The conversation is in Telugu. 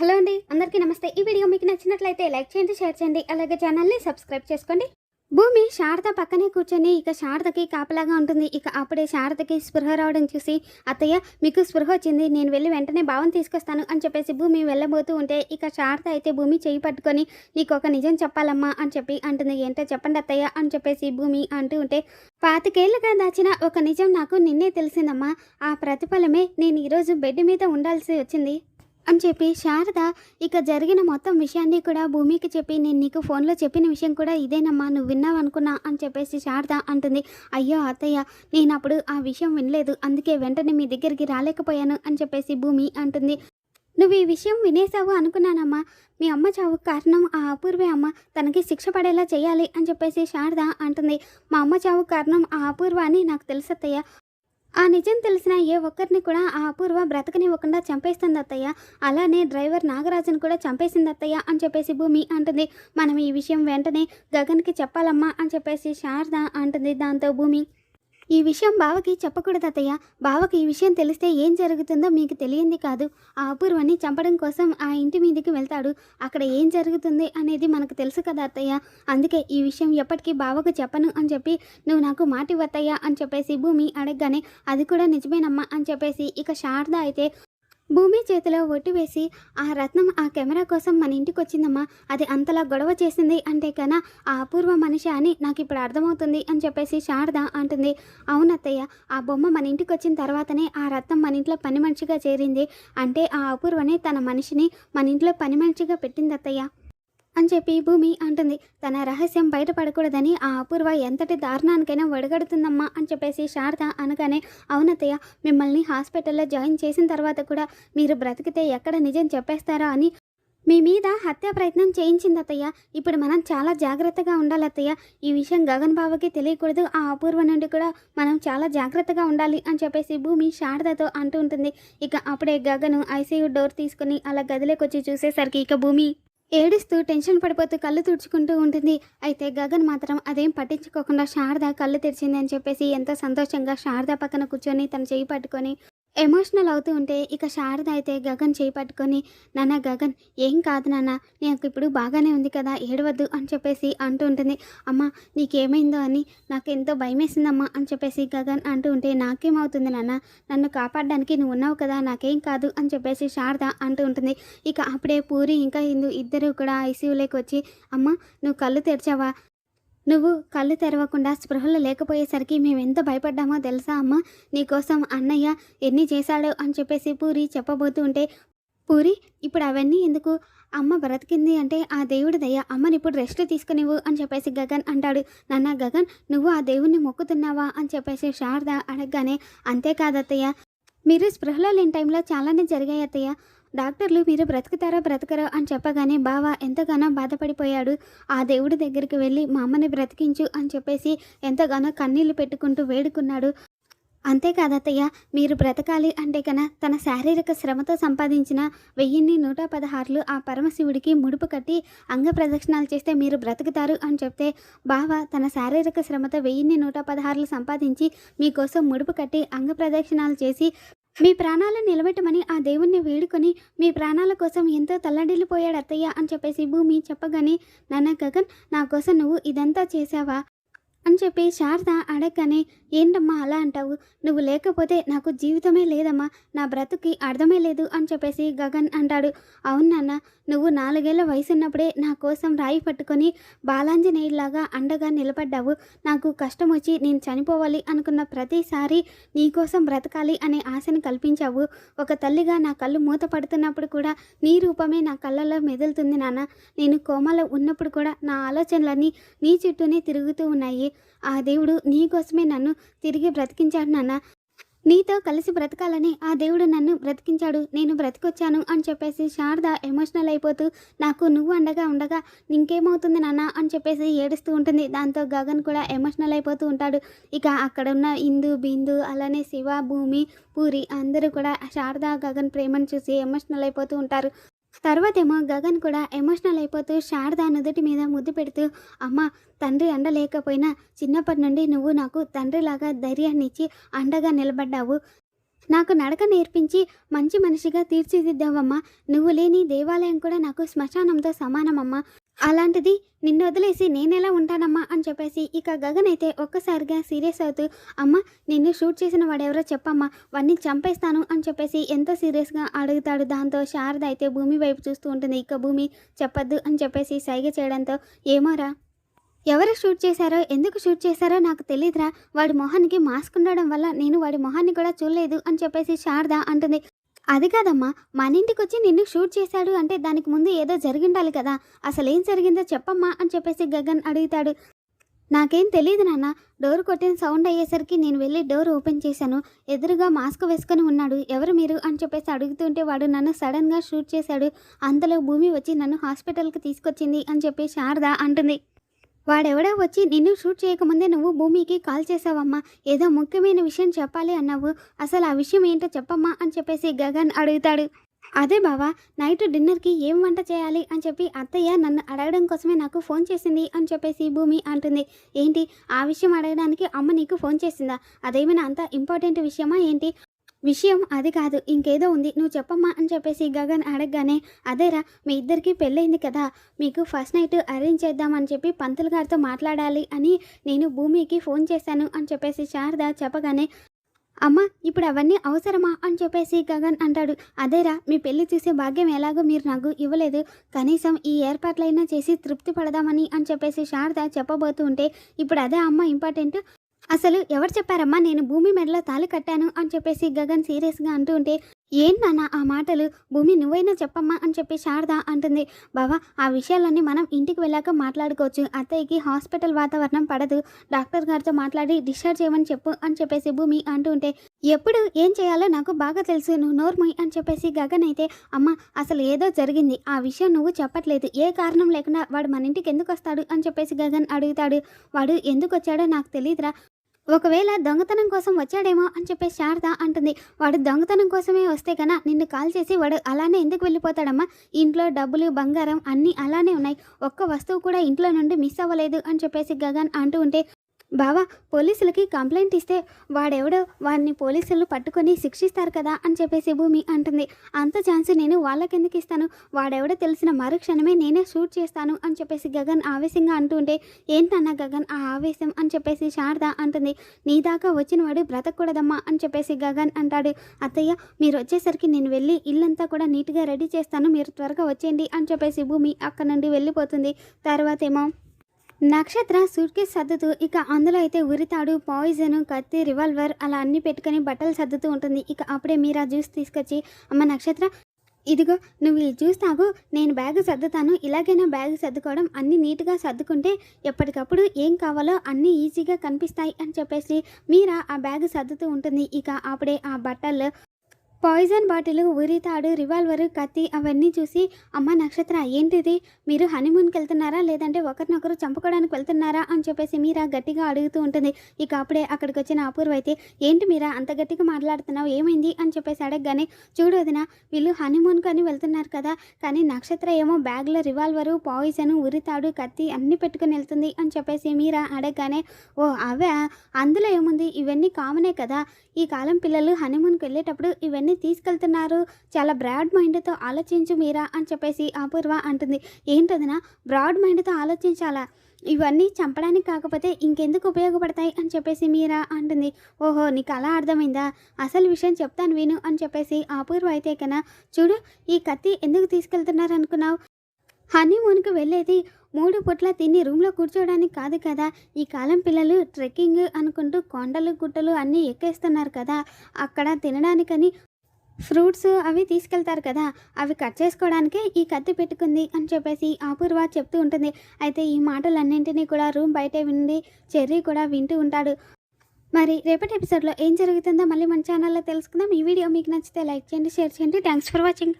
హలో అండి అందరికీ నమస్తే. ఈ వీడియో మీకు నచ్చినట్లయితే లైక్ చేయండి షేర్ చేయండి అలాగే ఛానల్ని సబ్స్క్రైబ్ చేసుకోండి. భూమి శారద పక్కనే కూర్చొని ఇక శారదకి కాపలాగా ఉంటుంది. ఇక అప్పుడే శారదకి స్పృహ రావడం చూసి అత్తయ్య మీకు స్పృహ వచ్చింది నేను వెళ్ళి వెంటనే భావం తీసుకొస్తాను అని చెప్పేసి భూమి వెళ్ళబోతూ ఉంటే ఇక శారద అయితే భూమి చేయి పట్టుకొని నీకు ఒక నిజం చెప్పాలమ్మా అని చెప్పి అంటుంది. ఏంటో చెప్పండి అత్తయ్య అని చెప్పేసి భూమి అంటూ ఉంటే పాతికేళ్ళుగా దాచిన ఒక నిజం నాకు నిన్నే తెలిసిందమ్మా. ఆ ప్రతిఫలమే నేను ఈరోజు బెడ్ మీద ఉండాల్సి వచ్చింది. అని చెప్పి శారద ఇక జరిగిన మొత్తం విషయాన్ని కూడా భూమికి చెప్పి నేను నీకు ఫోన్లో చెప్పిన విషయం కూడా ఇదేనమ్మా నువ్వు విన్నావు అనుకున్నా అని చెప్పేసి శారద అంటుంది. అయ్యో అత్తయ్య నేను అప్పుడు ఆ విషయం వినలేదు. అందుకే వెంటనే మీ దగ్గరికి రాలేకపోయాను అని చెప్పేసి భూమి అంటుంది. నువ్వు ఈ విషయం వినేసావు అనుకున్నానమ్మా. మీ అమ్మ చావు కారణం ఆ అపూర్వే అమ్మ. తనకి శిక్ష పడేలా చేయాలి అని చెప్పేసి శారద అంటుంది. మా అమ్మ చావు కారణం ఆ అపూర్వ అని నాకు తెలుసు అత్తయ్య. ఆ నిజం తెలిసిన ఏ ఒక్కరిని కూడా ఆ అపూర్వ బ్రతకనివ్వకుండా చంపేస్తుంది అత్తయ్య అలానే డ్రైవర్ నాగరాజును కూడా చంపేసింది అత్తయ్య అని చెప్పేసి భూమి అంటుంది. మనం ఈ విషయం వెంటనే గగన్కి చెప్పాలమ్మా అని చెప్పేసి శారద అంటుంది దాంతో భూమి. ఈ విషయం బావకి చెప్పకూడదు అత్తయ్య. బావకి ఈ విషయం తెలిస్తే ఏం జరుగుతుందో మీకు తెలియంది కాదు. ఆ అపూర్వని చంపడం కోసం ఆ ఇంటి మీదకి వెళ్తాడు. అక్కడ ఏం జరుగుతుంది అనేది మనకు తెలుసు కదా అత్తయ్య. అందుకే ఈ విషయం ఎప్పటికీ బావకు చెప్పను అని చెప్పి నువ్వు నాకు మాట ఇవ్వత్తయ్యా అని చెప్పేసి భూమి అడగగానే అది కూడా నిజమేనమ్మా అని చెప్పేసి ఇక శారద అయితే భూమి చేతిలో ఒట్టు వేసి ఆ రత్నం ఆ కెమెరా కోసం మన ఇంటికి వచ్చిందమ్మా అది అంతలా గొడవ చేసింది అంటే కన్నా ఆ అపూర్వ మనిషి అని నాకు ఇప్పుడు అర్థమవుతుంది అని చెప్పేసి శారద అంటుంది. అవునత్తయ్య ఆ బొమ్మ మన ఇంటికి వచ్చిన తర్వాతనే ఆ రత్నం మన ఇంట్లో పని మనిషిగా చేరింది. అంటే ఆ అపూర్వనే తన మనిషిని మన ఇంట్లో పని మనిషిగా పెట్టింది అత్తయ్య అని చెప్పి భూమి అంటుంది. తన రహస్యం బయటపడకూడదని ఆ అపూర్వ ఎంతటి దారుణానికైనా వడగడుతుందమ్మా అని చెప్పేసి శారద అనగానే అవునతయ్య మిమ్మల్ని హాస్పిటల్లో జాయిన్ చేసిన తర్వాత కూడా మీరు బ్రతికితే ఎక్కడ నిజం చెప్పేస్తారా? అని మీ మీద హత్య ప్రయత్నం చేయించింది అత్తయ్య ఇప్పుడు మనం చాలా జాగ్రత్తగా ఉండాలి అత్తయ్య ఈ విషయం గగన్ బాబుకి తెలియకూడదు. ఆ అపూర్వ నుండి కూడా మనం చాలా జాగ్రత్తగా ఉండాలి అని చెప్పేసి భూమి శారదతో అంటూ ఉంటుంది. ఇక అప్పుడే గగను ఐసీయూ డోర్ తీసుకుని అలా గదిలోకి వచ్చి చూసేసరికి ఇక భూమి ఏడుస్తూ టెన్షన్ పడిపోతూ కళ్ళు తుడుచుకుంటూ ఉంటుంది. అయితే గగన్ మాత్రం అదేం పట్టించుకోకుండా శారద కళ్ళు తెరిచింది అని చెప్పేసి ఎంతో సంతోషంగా శారద పక్కన కూర్చొని తన చేయి పట్టుకొని ఎమోషనల్ అవుతూ ఉంటే ఇక శారద అయితే గగన్ చేయి పట్టుకొని నాన్న గగన్ ఏం కాదు నాన్న నాకు ఇప్పుడు బాగానే ఉంది కదా ఏడవద్దు అని చెప్పేసి అంటూ ఉంటుంది. అమ్మ నీకేమైందో అని నాకు ఎంతో భయమేసిందమ్మా అని చెప్పేసి గగన్ అంటూ ఉంటే నాకేమవుతుంది నాన్న నన్ను కాపాడడానికి నువ్వు ఉన్నావు కదా నాకేం కాదు అని చెప్పేసి శారద అంటూ ఉంటుంది. ఇక అప్పుడే పూరి ఇంకా హిందూ ఇద్దరు కూడా ఐసీయూలోకి వచ్చి అమ్మ నువ్వు కళ్ళు తెరిచావా? నువ్వు కళ్ళు తెరవకుండా స్పృహలు లేకపోయేసరికి మేమెంత భయపడ్డామో తెలుసా అమ్మ? నీకోసం అన్నయ్య ఎన్ని చేశాడో అని చెప్పేసి పూరి చెప్పబోతూ ఉంటే పూరి ఇప్పుడు అవన్నీ ఎందుకు? అమ్మ బ్రతికింది అంటే ఆ దేవుడి దయ అమ్మని ఇప్పుడు రెస్ట్ తీసుకునివ్వు అని చెప్పేసి గగన్ అంటాడు. నాన్న గగన్ నువ్వు ఆ దేవుణ్ణి మొక్కుతున్నావా అని చెప్పేసి శారద అడగగానే అంతేకాదత్తయ్య మీరు స్పృహలో లేని టైంలో చాలానే జరిగాయి అత్తయ్య డాక్టర్లు మీరు బ్రతుకుతారా బ్రతకరా అని చెప్పగానే బావ ఎంతగానో బాధపడిపోయాడు. ఆ దేవుడి దగ్గరికి వెళ్ళి మా అమ్మని బ్రతికించు అని చెప్పేసి ఎంతగానో కన్నీళ్ళు పెట్టుకుంటూ వేడుకున్నాడు. అంతేకాదత్తయ్య మీరు బ్రతకాలి అంటే కన తన శారీరక శ్రమతో సంపాదించిన వెయ్యిన్ని నూట పదహారులు ఆ పరమశివుడికి ముడుపు కట్టి అంగ ప్రదక్షిణాలు చేస్తే మీరు బ్రతుకుతారు అని చెప్తే బావ తన శారీరక శ్రమతో వెయ్యిన్ని నూట పదహారులు సంపాదించి మీకోసం ముడుపు కట్టి అంగ ప్రదక్షిణాలు చేసి మీ ప్రాణాలను నిలబెట్టమని ఆ దేవుణ్ణి వేడుకొని మీ ప్రాణాల కోసం ఎంతో తల్లడిల్లిపోయాడు అత్తయ్య అని చెప్పేసి భూమి చెప్పగానే నాన్న గగన్ నా కోసం నువ్వు ఇదంతా చేసావా అని చెప్పి శారద అడగగానే ఏంటమ్మా అలా అంటావు? నువ్వు లేకపోతే నాకు జీవితమే లేదమ్మా. నా బ్రతుకి అర్థమే లేదు అని చెప్పేసి గగన్ అంటాడు. అవును నాన్న నువ్వు నాలుగేళ్ళ వయసు ఉన్నప్పుడే నా కోసం రాయి పట్టుకొని బాలాంజనేయులాగా అండగా నిలబడ్డావు. నాకు కష్టం వచ్చి నేను చనిపోవాలి అనుకున్న ప్రతిసారి నీకోసం బ్రతకాలి అనే ఆశని కల్పించావు. ఒక తల్లిగా నా కళ్ళు మూత పడుతున్నప్పుడు కూడా నీ రూపమే నా కళ్ళలో మెదులుతుంది నాన్న. నేను కోమలో ఉన్నప్పుడు కూడా నా ఆలోచనలన్నీ నీ చుట్టూనే తిరుగుతూ ఉన్నాయి. ఆ దేవుడు నీ కోసమే నన్ను తిరిగి బ్రతికించాడు నాన్న. నీతో కలిసి బ్రతకాలని ఆ దేవుడు నన్ను బ్రతికించాడు. నేను బ్రతికొచ్చాను అని చెప్పేసి శారద ఎమోషనల్ అయిపోతూ నాకు నువ్వు అండగా ఉండగా ఇంకేమవుతుంది నాన్న? అని చెప్పేసి ఏడుస్తూ ఉంటుంది. దాంతో గగన్ కూడా ఎమోషనల్ అయిపోతూ ఉంటాడు. ఇక అక్కడ ఉన్న ఇందు బిందు అలానే శివ భూమి పూరి అందరూ కూడా శారద గగన్ ప్రేమను చూసి ఎమోషనల్ అయిపోతూ ఉంటారు. తర్వాత ఏమో గగన్ కూడా ఎమోషనల్ అయిపోతూ శారద నుదుటి మీద ముద్దు పెడుతూ అమ్మ తండ్రి అండ లేకపోయినా చిన్నప్పటి నుండి నువ్వు నాకు తండ్రిలాగా ధైర్యాన్ని ఇచ్చి అండగా నిలబడ్డావు. నాకు నడక నేర్పించి మంచి మనిషిగా తీర్చిదిద్దావమ్మా. నువ్వు లేని దేవాలయం కూడా నాకు శ్మశానంతో సమానమమ్మా. అలాంటిది నిన్ను వదిలేసి నేనెలా ఉంటానమ్మా? అని చెప్పేసి ఇక గగన్ అయితే ఒక్కసారిగా సీరియస్ అవుతూ అమ్మ నిన్ను షూట్ చేసిన వాడెవరో చెప్పమ్మా. వాడిని చంపేస్తాను అని చెప్పేసి ఎంతో సీరియస్గా అడుగుతాడు. దాంతో శారద అయితే భూమి వైపు చూస్తూ ఉంటుంది. ఇక భూమి చెప్పొద్దు అని చెప్పేసి సైగ చేయడంతో ఏమోరా ఎవరు షూట్ చేశారో ఎందుకు షూట్ చేశారో నాకు తెలియదురా వాడి మొహానికి మాస్క్ ఉండడం వల్ల నేను వాడి మొహాన్ని కూడా చూడలేదు అని చెప్పేసి శారద అంటుంది. అది కాదమ్మా మన ఇంటికి వచ్చి నిన్ను షూట్ చేశాడు అంటే దానికి ముందు ఏదో జరిగిండాలి కదా. అసలు ఏం జరిగిందో చెప్పమ్మా అని చెప్పేసి గగన్ అడుగుతాడు. నాకేం తెలియదు నాన్న డోర్ కొట్టిన సౌండ్ అయ్యేసరికి నేను వెళ్ళి డోర్ ఓపెన్ చేశాను. ఎదురుగా మాస్క్ వేసుకొని ఉన్నాడు. ఎవరు మీరు అని చెప్పేసి అడుగుతుంటే వాడు నన్ను సడన్గా షూట్ చేశాడు. అంతలో భూమి వచ్చి నన్ను హాస్పిటల్కి తీసుకొచ్చింది అని చెప్పి శారద అంటుంది. వాడెవడో వచ్చి నిన్ను షూట్ చేయకముందే నువ్వు భూమికి కాల్ చేసావమ్మా ఏదో ముఖ్యమైన విషయం చెప్పాలి అన్నావు. అసలు ఆ విషయం ఏంటో చెప్పమ్మా అని చెప్పేసి గగన్ అడుగుతాడు. అదే బావా నైట్ డిన్నర్కి ఏం వంట చేయాలి అని చెప్పి అత్తయ్య నన్ను అడగడం కోసమే నాకు ఫోన్ చేసింది అని చెప్పేసి భూమి అంటుంది. ఏంటి? ఆ విషయం అడగడానికి అమ్మ నీకు ఫోన్ చేసిందా? అదేమైనా అంత ఇంపార్టెంట్ విషయమా ఏంటి? విషయం అది కాదు ఇంకేదో ఉంది. నువ్వు చెప్పమ్మా అని చెప్పేసి గగన్ అడగగానే అదేరా మీ ఇద్దరికి పెళ్ళయింది కదా మీకు ఫస్ట్ నైట్ అరేంజ్ చేద్దామని చెప్పి పంతులు గారితో మాట్లాడాలి అని నేను భూమికి ఫోన్ చేశాను అని చెప్పేసి శారద చెప్పగానే అమ్మ ఇప్పుడు అవన్నీ అవసరమా అని చెప్పేసి గగన్ అంటాడు. అదేరా మీ పెళ్ళి చూసే భాగ్యం ఎలాగో మీరు నాకు ఇవ్వలేదు. కనీసం ఈ ఏర్పాట్లైనా చేసి తృప్తి పడదామని అని చెప్పేసి శారద చెప్పబోతూ ఉంటే ఇప్పుడు అదే అమ్మ ఇంపార్టెంట్. అసలు ఎవరు చెప్పారమ్మా నేను భూమి మెడలో తాళి కట్టాను అని చెప్పేసి గగన్ సీరియస్గా అంటూ ఉంటే ఏం నాన్న ఆ మాటలు? భూమి నువ్వైనా చెప్పమ్మా అని చెప్పి శారద అంటుంది. బావా ఆ విషయాలన్నీ మనం ఇంటికి వెళ్ళాక మాట్లాడుకోవచ్చు. అత్తయ్యకి హాస్పిటల్ వాతావరణం పడదు. డాక్టర్ గారితో మాట్లాడి డిశ్చార్జ్ చేయమని చెప్పు అని చెప్పేసి భూమి అంటూ ఉంటే ఎప్పుడు? ఏం చేయాలో నాకు బాగా తెలుసు. నువ్వు నోర్మోయ్ అని చెప్పేసి గగన్ అయితే అమ్మ అసలు ఏదో జరిగింది. ఆ విషయం నువ్వు చెప్పట్లేదు. ఏ కారణం లేకుండా వాడు మన ఇంటికి ఎందుకు వస్తాడు? అని చెప్పేసి గగన్ అడుగుతాడు. వాడు ఎందుకు వచ్చాడో నాకు తెలియదురా ఒకవేళ దొంగతనం కోసం వచ్చాడేమో అని చెప్పేసి శారద అంటుంది. వాడు దొంగతనం కోసమే వస్తే కన్నా నిన్ను కాల్ చేసి వాడు అలానే ఎందుకు వెళ్ళిపోతాడమ్మా? ఇంట్లో డబ్బులు బంగారం అన్నీ అలానే ఉన్నాయి. ఒక్క వస్తువు కూడా ఇంట్లో నుండి మిస్ అవ్వలేదు అని చెప్పేసి గగన్ అంటూ ఉంటే బావా పోలీసులకి కంప్లైంట్ ఇస్తే వాడెవడో వాడిని పోలీసులు పట్టుకొని శిక్షిస్తారు కదా అని చెప్పేసి భూమి అంటుంది. అంత ఛాన్స్ నేను వాళ్ళకెందుకు ఇస్తాను? వాడెవడో తెలిసిన మరుక్షణమే నేనే షూట్ చేస్తాను అని చెప్పేసి గగన్ ఆవేశంగా అంటూ ఏంటన్నా గగన్ ఆ ఆవేశం అని చెప్పేసి శారద అంటుంది. నీ దాకా వచ్చిన వాడు బ్రతకూడదమ్మా అని చెప్పేసి గగన్ అంటాడు. అత్తయ్య మీరు వచ్చేసరికి నేను వెళ్ళి ఇల్లంతా కూడా నీట్గా రెడీ చేస్తాను. మీరు త్వరగా వచ్చేయండి అని చెప్పేసి భూమి అక్కడ నుండి వెళ్ళిపోతుంది. తర్వాత ఏమో నక్షత్ర సూట్కేస్ సర్దుతూ ఇక అందులో అయితే ఉరితాడు పాయిజన్ కత్తి రివాల్వర్ అలా అన్ని పెట్టుకొని బట్టలు సర్దుతూ ఉంటుంది. ఇక అప్పుడే మీరా జ్యూస్ తీసుకొచ్చి అమ్మ నక్షత్ర ఇదిగో నువ్వు ఈ జ్యూస్ తాగు నేను బ్యాగ్ సర్దుతాను. ఇలాగైనా బ్యాగ్ సర్దుకోవడం అన్ని నీట్గా సర్దుకుంటే ఎప్పటికప్పుడు ఏం కావాలో అన్నీ ఈజీగా కనిపిస్తాయి అని చెప్పేసి మీరా ఆ బ్యాగ్ సర్దుతూ ఉంటుంది. ఇక అప్పుడే ఆ బట్టలు పాయిజన్ బాటిల్ ఉరితాడు రివాల్వరు కత్తి అవన్నీ చూసి అమ్మ నక్షత్ర ఏంటిది? మీరు హనీమూన్కి వెళ్తున్నారా? లేదంటే ఒకరినొకరు చంపుకోవడానికి వెళ్తున్నారా? అని చెప్పేసి మీరా గట్టిగా అడుగుతూ ఉంటుంది. ఇక అప్పుడే అక్కడికి వచ్చిన అపూర్వ అయితే ఏంటి మీరా అంత గట్టిగా మాట్లాడుతున్నావు? ఏమైంది? అని చెప్పేసి అడగగానే చూడు వీళ్ళు హనీమూన్కు అని వెళ్తున్నారు కదా కానీ నక్షత్ర ఏమో బ్యాగ్లో రివాల్వరు పాయిజన్ ఉరితాడు కత్తి అన్నీ పెట్టుకుని వెళ్తుంది అని చెప్పేసి మీరా అడగగానే ఓ అవే? అందులో ఏముంది? ఇవన్నీ కామనే కదా? ఈ కాలం పిల్లలు హనీమూన్కి వెళ్ళేటప్పుడు ఇవన్నీ తీసుకెళ్తున్నారు. చాలా బ్రాడ్ మైండ్తో ఆలోచించు మీరా అని చెప్పేసి అపూర్వ అంటుంది. ఏంటదినా? బ్రాడ్ మైండ్తో ఆలోచించాలా? ఇవన్నీ చంపడానికి కాకపోతే ఇంకెందుకు ఉపయోగపడతాయి అని చెప్పేసి మీరా అంటుంది. ఓహో నీకు అలా అర్థమైందా? అసలు విషయం చెప్తాను విను అని చెప్పేసి అపూర్వ అయితే కన్నా చూడు ఈ కత్తి ఎందుకు తీసుకెళ్తున్నారు అనుకున్నావు హనీమూన్కి వెళ్ళేది మూడు పుట్ల తిని రూమ్లో కూర్చోవడానికి కాదు కదా? ఈ కాలం పిల్లలు ట్రెక్కింగ్ అనుకుంటూ కొండలు గుట్టలు అన్నీ ఎక్కేస్తున్నారు కదా? అక్కడ తినడానికని ఫ్రూట్స్ అవి తీసుకెళ్తారు కదా అవి కట్ చేసుకోవడానికే ఈ కత్తి పెట్టుకుంది అని చెప్పేసి అపూర్వ చెప్తూ ఉంటుంది. అయితే ఈ మాటలన్నింటినీ కూడా రూమ్ బయటే విండి చెర్రీ కూడా వింటూ ఉంటాడు. మరి రేపటి ఎపిసోడ్లో ఏం జరుగుతుందో మళ్ళీ మన ఛానల్లో తెలుసుకుందాం. ఈ వీడియో మీకు నచ్చితే లైక్ చేయండి షేర్ చేయండి. Thanks for watching